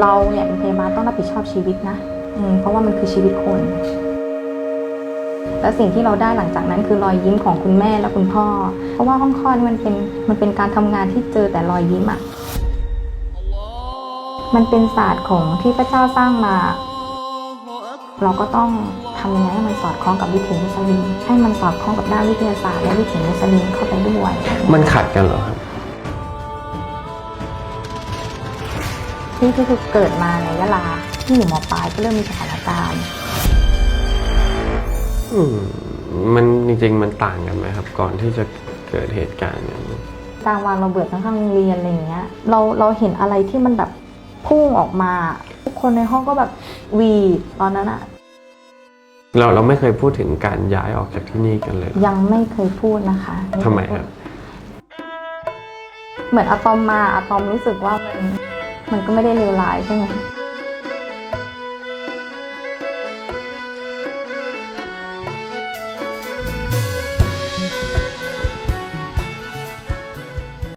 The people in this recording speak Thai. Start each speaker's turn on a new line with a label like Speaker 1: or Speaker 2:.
Speaker 1: เราเนี่ยเป็นพยาบาลต้องรับผิดชอบชีวิตนะอืมเพราะว่ามันคือชีวิตคน แล้วสิ่งที่เราได้หลังจากนั้นคือรอยยิ้มของคุณแม่และคุณพ่อ เพราะว่าห้องคลอดนี่มันเป็นมันเป็นการทำงานที่เจอแต่รอยยิ้มอะมันเป็นศาสตร์ของที่พระเจ้าสร้างมา เราก็ต้องทำยังไงให้มันสอดคล้องกับวิถีมุสลิมให้มันสอดคล้องกับด้านวิทยาศาสตร์และวิถีมุสลิมเข้าไปด้วย
Speaker 2: มันขัดกันเหรอครับ
Speaker 1: ที่ก็คือเกิดมาในยะลาที่อยู่มปลายก็เริ่มมีสถานการณ์
Speaker 2: อืมมันจริงๆมันต่างกันไหมครับ ก่อนที่จะเกิดเหตุการณ์อย่างนี้
Speaker 1: การวางระเบิดข้างๆโรงเรียนอะไรอย่างเงี้ย เราเราเห็นอะไรที่มันแบบพุ่งออกมา ทุกคนในห้องก็แบบหวีดตอนนั้นอะ
Speaker 2: เราเราไม่เคยพูดถึงการย้ายออกจากที่นี่กันเลย
Speaker 1: ยังไม่เคยพูดนะคะ
Speaker 2: ทำไมครับ
Speaker 1: เหมือนอะตอมมาอะตอมรู้สึกว่ามัน มันก็ไม่ได้เลวร้ายใช่ไหม